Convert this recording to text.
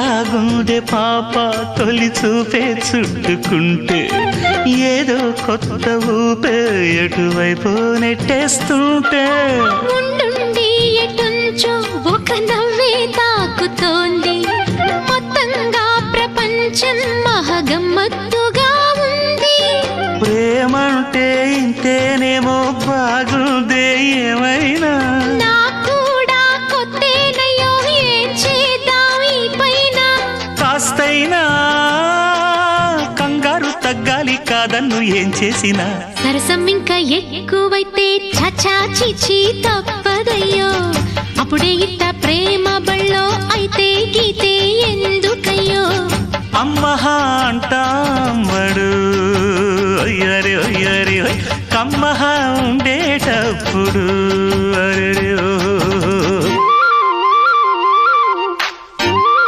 నాగుండె పాప తొలి చూపే చుట్టుకుంటే ఏదో కొత్త ఊపే ఎటువైపు నెట్టేస్తుంటే ఒక నవ్వే తాకుతోంది. మొత్తంగా ప్రపంచం మహగమ్మత్తుగా ఉంది. ప్రేమంటే ఇంతేనేమో బాగుందే. కాస్తైనా కంగారు తగ్గాలి కాదన్ను ఏం చేసినా. సరసం ఇంకా ఎక్కువైతే చచా చిచి తప్పదయ్యో. అప్పుడే ఇట్ట ప్రేమ బళ్ళో అయితే గీతే ఎందుకయ్యో. అమ్మహ అంటామడు అయ్యరే అయ్యరే కమ్మహ ఉండేటప్పుడు